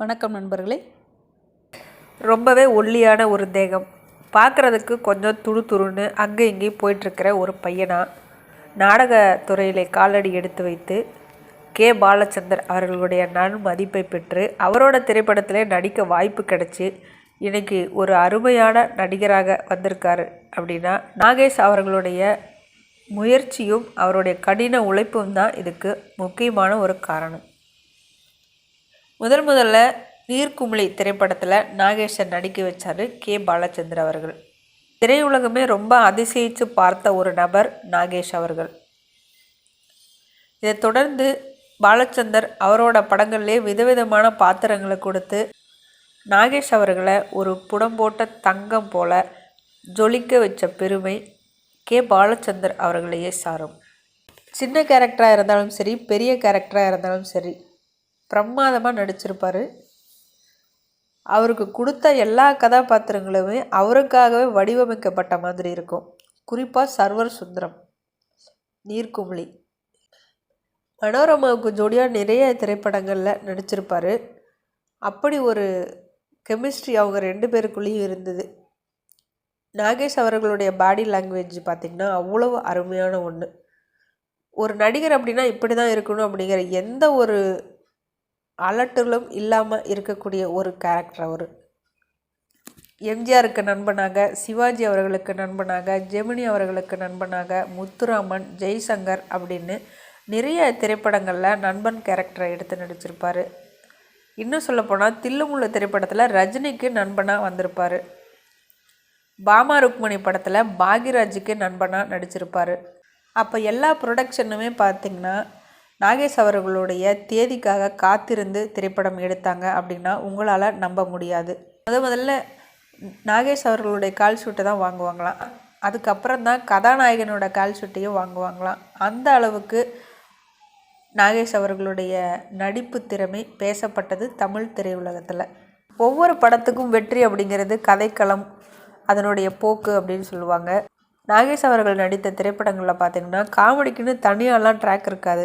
வணக்கம் நண்பர்களே. ரொம்பவே ஒல்லியான ஒரு தேகம். பார்க்குறதுக்கு கொஞ்சம் துரு துருன்னு அங்கே இங்கேயும் போயிட்டுருக்கிற ஒரு பையனா? நாடகத்துறையிலே காலடி எடுத்து வைத்து கே. பாலச்சந்தர் அவர்களுடைய நன் மதிப்பை பெற்று அவரோட திரைப்படத்திலே நடிக்க வாய்ப்பு கிடைச்சி இன்னைக்கு ஒரு அருமையான நடிகராக வந்திருக்காரு அப்படின்னா நாகேஷ் அவர்களுடைய முயற்சியும் அவருடைய கடின உழைப்பும் தான் இதுக்கு முக்கியமான ஒரு காரணம். முதன் முதல்ல நீர்க்குமிழி திரைப்படத்தில் நாகேஷன் நடிக்க வச்சார் கே. பாலச்சந்தர் அவர்கள். திரையுலகமே ரொம்ப அதிசயித்து பார்த்த ஒரு நபர் நாகேஷ் அவர்கள். இதைத் தொடர்ந்து பாலச்சந்தர் அவரோட படங்கள்லே விதவிதமான பாத்திரங்களை கொடுத்து நாகேஷ் அவர்களை ஒரு புடம்போட்ட தங்கம் போல ஜொலிக்க வச்ச பெருமை கே. பாலச்சந்தர் அவர்களையே சாரும். சின்ன கேரக்டராக இருந்தாலும் சரி பெரிய கேரக்டராக இருந்தாலும் சரி பிரமாதமாக நடிச்சிருப்பார். அவருக்கு கொடுத்த எல்லா கதாபாத்திரங்களுமே அவருக்காகவே வடிவமைக்கப்பட்ட மாதிரி இருக்கும். குறிப்பாக சர்வர் சுந்தரம் நீர்க்குமிழி. மனோரமாவுக்கு ஜோடியாக நிறைய திரைப்படங்களில் நடிச்சிருப்பார். அப்படி ஒரு கெமிஸ்ட்ரி அவங்க ரெண்டு பேருக்குள்ளேயும் இருந்தது. நாகேஷ் அவர்களுடைய பாடி லாங்குவேஜ் பார்த்திங்கன்னா அவ்வளோ அருமையான ஒன்று ஒரு நடிகர் அப்படின்னா இப்படி தான் இருக்கணும் அப்படிங்கிற எந்த ஒரு அலட்டலும் இல்லாமல் இருக்கக்கூடிய ஒரு கேரக்டர் அவர். எம்ஜிஆருக்கு நண்பனாக சிவாஜி அவர்களுக்கு நண்பனாக ஜெமினி அவர்களுக்கு நண்பனாக முத்துராமன் ஜெய்சங்கர் அப்படின்னு நிறைய திரைப்படங்களில் நண்பன் கேரக்டரை எடுத்து நடிச்சிருப்பார். இன்னும் சொல்லப்போனால் தில்லுமுள்ள திரைப்படத்தில் ரஜினிக்கு நண்பனாக வந்திருப்பார். பாமா ருக்மணி படத்தில் பாக்யராஜுக்கு நண்பனாக நடிச்சிருப்பார். அப்போ எல்லா ப்ரொடக்ஷனுமே பார்த்திங்கன்னா நாகேஷ் அவர்களுடைய தேதிக்காக காத்திருந்து திரைப்படம் எடுத்தாங்க அப்படின்னா உங்களால் நம்ப முடியாது. முத முதல்ல நாகேஷ் அவர்களுடைய கால் ஷூட்டை தான் வாங்குவாங்களாம். அதுக்கப்புறம் தான் கதாநாயகனோட கால் ஷூட்டையும் வாங்குவாங்களாம். அந்த அளவுக்கு நாகேஷ் அவர்களுடைய நடிப்பு திறமை பேசப்பட்டது தமிழ் திரையுலகத்தில். ஒவ்வொரு படத்துக்கும் வெற்றி அப்படிங்கிறது கதைக்களம் அதனுடைய போக்கு அப்படின்னு சொல்லுவாங்க. நாகேஷ் அவர்கள் நடித்த திரைப்படங்களில் பார்த்திங்கன்னா காமெடிக்குன்னு தனியாலாம் ட்ராக் இருக்காது.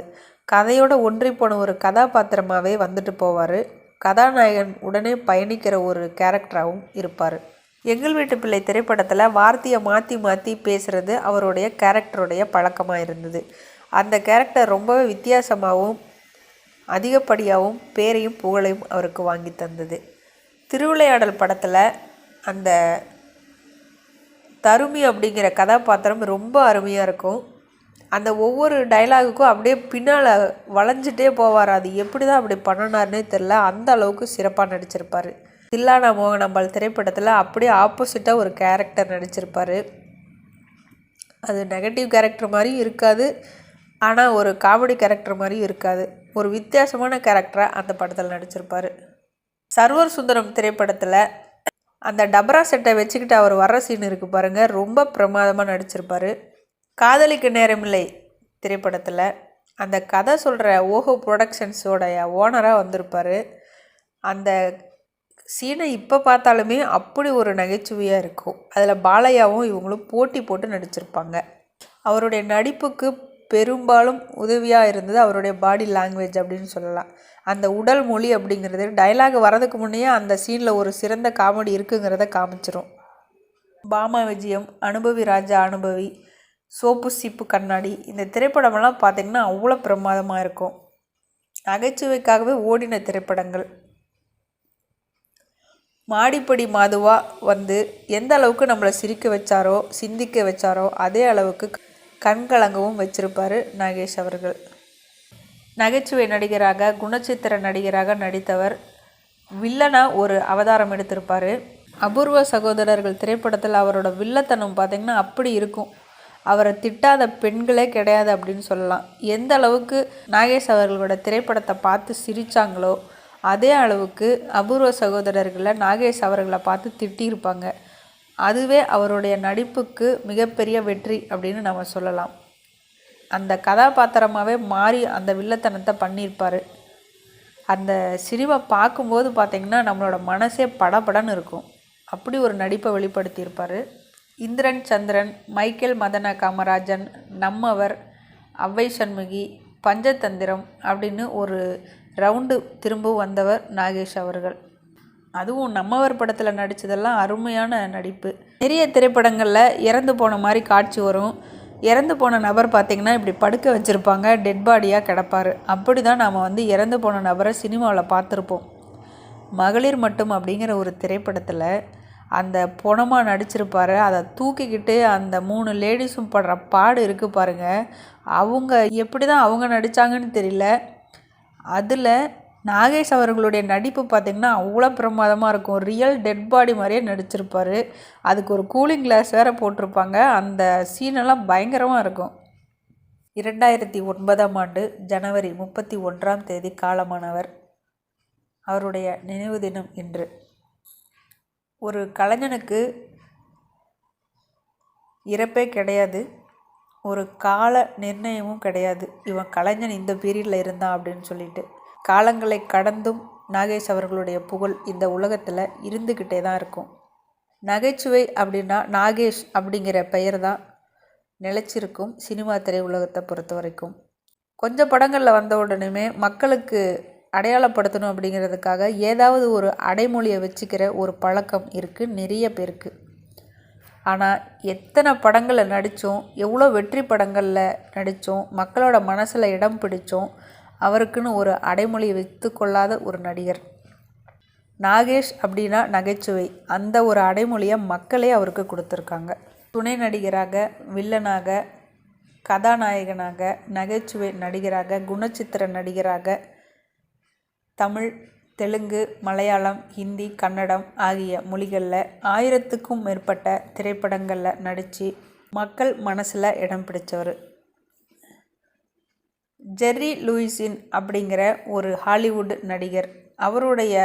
கதையோட ஒன்றி போன ஒரு கதாபாத்திரமாகவே வந்துட்டு போவார். கதாநாயகன் உடனே பயணிக்கிற ஒரு கேரக்டராகவும் இருப்பார். எங்கள் வீட்டு பிள்ளை திரைப்படத்தில் வார்த்தையை மாற்றி மாற்றி பேசுகிறது அவருடைய கேரக்டருடைய பழக்கமாக இருந்தது. அந்த கேரக்டர் ரொம்பவே வித்தியாசமாகவும் அதிகப்படியாகவும் பேரையும் புகழையும் அவருக்கு வாங்கி தந்தது. திருவிளையாடல் படத்தில் அந்த தருமி அப்படிங்கிற கதாபாத்திரம் ரொம்ப அருமையாக இருக்கும். அந்த ஒவ்வொரு டைலாகுக்கும் அப்படியே பின்னால் வளைஞ்சிட்டே போவார். அது எப்படி தான் அப்படி பண்ணினார்னே தெரில அந்த அளவுக்கு சிறப்பாக நடிச்சிருப்பார். தில்லானா மோகனம்பாள் திரைப்படத்தில் அப்படியே ஆப்போசிட்டாக ஒரு கேரக்டர் நடிச்சிருப்பார். அது நெகட்டிவ் கேரக்டர் மாதிரியும் இருக்காது. ஆனால் ஒரு காமெடி கேரக்டர் மாதிரியும் இருக்காது. ஒரு வித்தியாசமான கேரக்டராக அந்த படத்தில் நடிச்சிருப்பார். சர்வர் சுந்தரம் திரைப்படத்தில் அந்த டபரா செட்டை வச்சுக்கிட்டு அவர் வர்ற சீன் இருக்குது பாருங்கள் ரொம்ப பிரமாதமாக நடிச்சிருப்பார். காதலிக்கு நேரமில்லை திரைப்படத்தில். அந்த கதை சொல்கிற ஓஹோ ப்ரொடக்ஷன்ஸோடைய ஓனராக வந்திருப்பார். அந்த சீனை இப்போ பார்த்தாலுமே அப்படி ஒரு நகைச்சுவையாக இருக்கும். அதில் பாலையாவும் இவங்களும் போட்டி போட்டு நடிச்சிருப்பாங்க. அவருடைய நடிப்புக்கு பெரும்பாலும் உதவியாக இருந்தது அவருடைய பாடி லாங்குவேஜ் அப்படின்னு சொல்லலாம். அந்த உடல் மொழி அப்படிங்கிறது டைலாக் வரதுக்கு முன்னையே அந்த சீனில் ஒரு சிறந்த காமெடி இருக்குங்கிறத காமிச்சிரும். பாமா விஜயம் அனுபவி ராஜா அனுபவி. சோப்பு சீப்பு கண்ணாடி. இந்த திரைப்படமெல்லாம் பார்த்திங்கன்னா அவ்வளோ பிரமாதமாக இருக்கும். நகைச்சுவைக்காகவே ஓடின திரைப்படங்கள். மாடிப்படி மாதுவா வந்து எந்த அளவுக்கு நம்மளை சிரிக்க வச்சாரோ சிந்திக்க வச்சாரோ அதே அளவுக்கு கண்கலங்கவும் வச்சிருப்பார் நாகேஷ் அவர்கள். நகைச்சுவை நடிகராக குணச்சித்திர நடிகராக நடித்தவர் வில்லனாக ஒரு அவதாரம் எடுத்திருப்பார். அபூர்வ சகோதரர்கள் திரைப்படத்தில் அவரோட வில்லத்தனம் பார்த்திங்கன்னா அப்படி இருக்கும். அவரை திட்டாத பெண்களே கிடையாது அப்படின்னு சொல்லலாம். எந்த அளவுக்கு நாகேஷ் அவர்களோட திரைப்படத்தை பார்த்து சிரித்தாங்களோ அதே அளவுக்கு அபூர்வ சகோதரர்களை நாகேஷ் அவர்களை பார்த்து திட்டியிருப்பாங்க. அதுவே அவருடைய நடிப்புக்கு மிகப்பெரிய வெற்றி அப்படின்னு நம்ம சொல்லலாம். அந்த கதாபாத்திரமாகவே மாறி அந்த வில்லத்தனத்தை பண்ணியிருப்பார். அந்த சினிமா பார்க்கும்போது பார்த்திங்கன்னா நம்மளோட மனசே படபடன்னு இருக்கும். அப்படி ஒரு நடிப்பை வெளிப்படுத்தியிருப்பார். இந்திரன் சந்திரன் மைக்கேல் மதன காமராஜன் நம்மவர் அவ்வை சண்முகி பஞ்சதந்திரம் அப்படின்னு ஒரு ரவுண்டு திரும்ப வந்தவர் நாகேஷ் அவர்கள். அதுவும் நம்மவர் படத்தில் நடித்ததெல்லாம் அருமையான நடிப்பு. நிறைய திரைப்படங்களில் இறந்து போன மாதிரி காட்சி வரும். இறந்து போன நபர் பார்த்திங்கன்னா இப்படி படுக்க வச்சுருப்பாங்க டெட் பாடியாக கிடப்பார். அப்படி தான் நாம் வந்து இறந்து போன நபரை சினிமாவில் பார்த்துருப்போம். மகளிர் மட்டும் அப்படிங்கிற ஒரு திரைப்படத்தில் அந்த பொணமாக நடிச்சிருப்பாரு. அதை தூக்கிக்கிட்டு அந்த மூணு லேடிஸும் படுற பாடு இருக்குது பாருங்கள் அவங்க எப்படி தான் அவங்க நடித்தாங்கன்னு தெரியல. அதில் நாகேஷ் அவர்களுடைய நடிப்பு பார்த்திங்கன்னா அவ்வளோ பிரமாதமாக இருக்கும். ரியல் டெட் பாடி மாதிரியே நடிச்சிருப்பார். அதுக்கு ஒரு கூலிங் கிளாஸ் வேறு போட்டிருப்பாங்க. அந்த சீனெல்லாம் பயங்கரமாக இருக்கும். இரண்டாயிரத்தி ஒன்பதாம் ஆண்டு ஜனவரி முப்பத்தி ஒன்றாம் தேதி காலமானவர். அவருடைய நினைவு தினம் இன்று. ஒரு கலைஞனுக்கு இறப்பே கிடையாது. ஒரு கால நிர்ணயமும் கிடையாது. இவன் கலைஞன் இந்த பீரியடில் இருந்தான் அப்படின்னு சொல்லிட்டு. காலங்களை கடந்தும் நாகேஷ் அவர்களுடைய புகழ் இந்த உலகத்தில் இருந்துக்கிட்டே தான் இருக்கும். நகைச்சுவை அப்படின்னா நாகேஷ் அப்படிங்கிற பெயர் தான் நிலச்சிருக்கும் சினிமா திரையுலகத்தை பொறுத்த வரைக்கும். கொஞ்சம் படங்களில் வந்த உடனே மக்களுக்கு அடையாளப்படுத்தணும் அப்படிங்கிறதுக்காக ஏதாவது ஒரு அடைமொழியை வச்சுக்கிற ஒரு பழக்கம் இருக்குது நிறைய பேருக்கு. ஆனால் எத்தனை படங்களில் நடித்தோம் எவ்வளோ வெற்றி படங்களில் நடித்தோம் மக்களோட மனசில் இடம் பிடித்தோம் அவருக்குன்னு ஒரு அடைமொழி வைத்து கொள்ளாத ஒரு நடிகர். நாகேஷ் அப்படின்னா நகைச்சுவை. அந்த ஒரு அடைமொழியை மக்களே அவருக்கு கொடுத்துருக்காங்க. துணை நடிகராக வில்லனாக கதாநாயகனாக நகைச்சுவை நடிகராக குணச்சித்திர நடிகராக தமிழ் தெலுங்கு மலையாளம் ஹிந்தி கன்னடம் ஆகிய மொழிகளில் ஆயிரத்துக்கும் மேற்பட்ட திரைப்படங்களில் நடித்து மக்கள் மனசில் இடம் பிடித்தவர் ஜெர்ரி லூயிஸின் அப்படிங்கிற ஒரு ஹாலிவுட் நடிகர். அவருடைய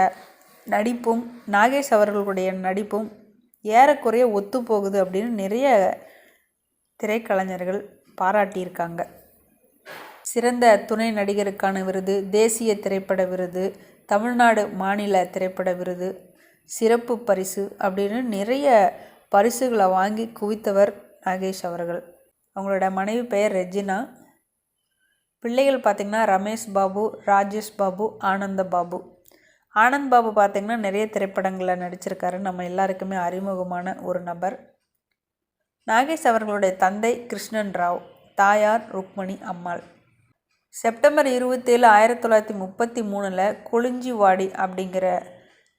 நடிப்பும் நாகேஷ் அவர்களுடைய நடிப்பும் ஏறக்குறைய ஒத்து போகுது அப்படின்னு நிறைய திரைக்கலைஞர்கள் பாராட்டியிருக்காங்க. சிறந்த துணை நடிகருக்கான விருது தேசிய திரைப்பட விருது தமிழ்நாடு மாநில திரைப்பட விருது சிறப்பு பரிசு அப்படின்னு நிறைய பரிசுகளை வாங்கி குவித்தவர் நாகேஷ் அவர்கள். அவங்களோட மனைவி பெயர் ரெஜினா. பிள்ளைகள் பார்த்திங்கன்னா ரமேஷ் பாபு ராஜேஷ் பாபு ஆனந்த பாபு. ஆனந்த் பாபு பார்த்திங்கன்னா நிறைய திரைப்படங்களில் நடிச்சிருக்காரு. நம்ம எல்லாருக்குமே அறிமுகமான ஒரு நபர். நாகேஷ் அவர்களுடைய தந்தை கிருஷ்ணன் ராவ் தாயார் ருக்மணி அம்மாள். செப்டம்பர் இருபத்தேழு ஆயிரத்தி தொள்ளாயிரத்தி முப்பத்தி மூணில் கொளிஞ்சிவாடி அப்படிங்கிற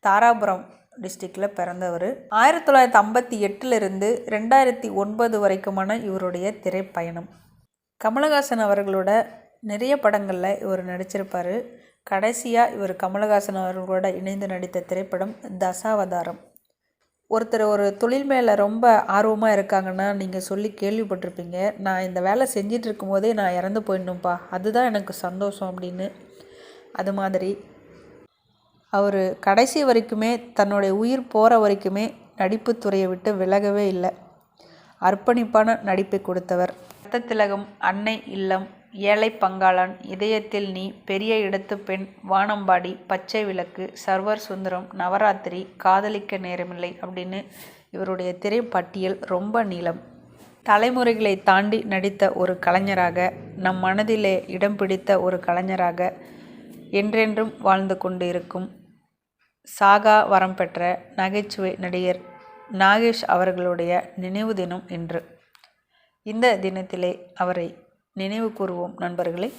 தாராபுரம் டிஸ்ட்ரிக்டில் பிறந்தவர். ஆயிரத்தி தொள்ளாயிரத்தி ஐம்பத்தி எட்டிலிருந்து ரெண்டாயிரத்தி ஒன்பது வரைக்குமான இவருடைய திரைப்பயணம். கமலஹாசன் அவர்களோட நிறைய படங்களில் இவர் நடிச்சிருப்பார். கடைசியாக இவர் கமலஹாசன் அவர்களோட இணைந்து நடித்த திரைப்படம் தசாவதாரம். ஒருத்தர் ஒரு தொழில் மேலே ரொம்ப ஆர்வமாக இருக்காங்கன்னா நீங்கள் சொல்லி கேள்விப்பட்டிருப்பீங்க. நான் இந்த வேலை செஞ்சிட்டு இருக்கும்போதே நான் இறந்து போயிடணும்ப்பா அதுதான் எனக்கு சந்தோஷம் அப்படின்னு. அது மாதிரி அவர் கடைசி வரைக்குமே தன்னுடைய உயிர் போகிற வரைக்குமே நடிப்பு துறையை விட்டு விலகவே இல்லை. அர்ப்பணிப்பான நடிப்பை கொடுத்தவர். ரத்தத்திலகம் அன்னை இல்லம் ஏழை பங்காளன் இதயத்தில் நீ பெரிய இடத்து பெண் வானம்பாடி பச்சை விளக்கு சர்வர் சுந்தரம் நவராத்திரி காதலிக்க நேரமில்லை அப்படின்னு இவருடைய திரைப்பட்டியல் ரொம்ப நீளம். தலைமுறைகளை தாண்டி நடித்த ஒரு கலைஞராக நம் மனதிலே இடம் பிடித்த ஒரு கலைஞராக என்றென்றும் வாழ்ந்து கொண்டு இருக்கும் சாகா வரம் பெற்ற நகைச்சுவை நடிகர் நாகேஷ் அவர்களுடைய நினைவு தினம் இன்று. இந்த தினத்திலே அவரை நினைவு கூறுவோம் நண்பர்களே.